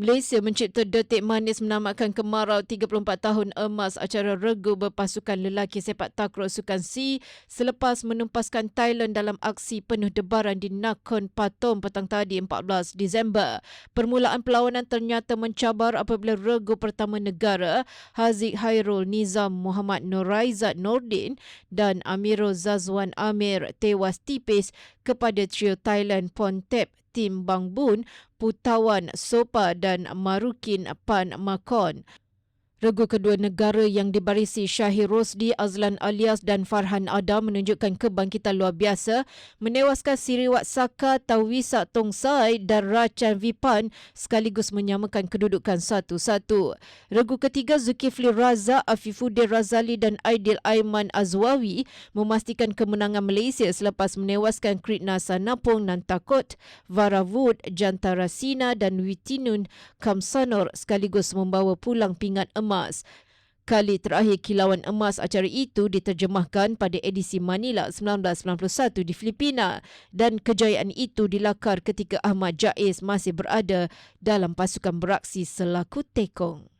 Malaysia mencipta detik manis menamatkan kemarau 34 tahun emas acara regu berpasukan lelaki sepak takraw Sukan C selepas menumpaskan Thailand dalam aksi penuh debaran di Nakhon Pathom petang tadi 14 Disember. Permulaan perlawanan ternyata mencabar apabila regu pertama negara Haziq Hairul Nizam Muhammad Noraizat Nordin dan Amirul Zazwan Amir tewas tipis kepada trio Thailand Pontep tim Bang Bun, Putawan Sopa dan Marukin Pan Makon. Regu kedua negara yang dibarisi Syahir Rosdi, Azlan Alias dan Farhan Adam menunjukkan kebangkitan luar biasa menewaskan Siriwat Saka, Tawisa Tongsai dan Racan Vipan sekaligus menyamakan kedudukan satu-satu. Regu ketiga Zulkifli Raza, Afifuddin Razali dan Aidil Aiman Azwawi memastikan kemenangan Malaysia selepas menewaskan Kritna Sanapong Nantakot, Varavud, Jantara Sina dan Witinun Kamsanor sekaligus membawa pulang pingat emas emas. Kali terakhir kilauan emas acara itu diterjemahkan pada edisi Manila 1991 di Filipina dan kejayaan itu dilakar ketika Ahmad Jaiz masih berada dalam pasukan beraksi selaku tekong.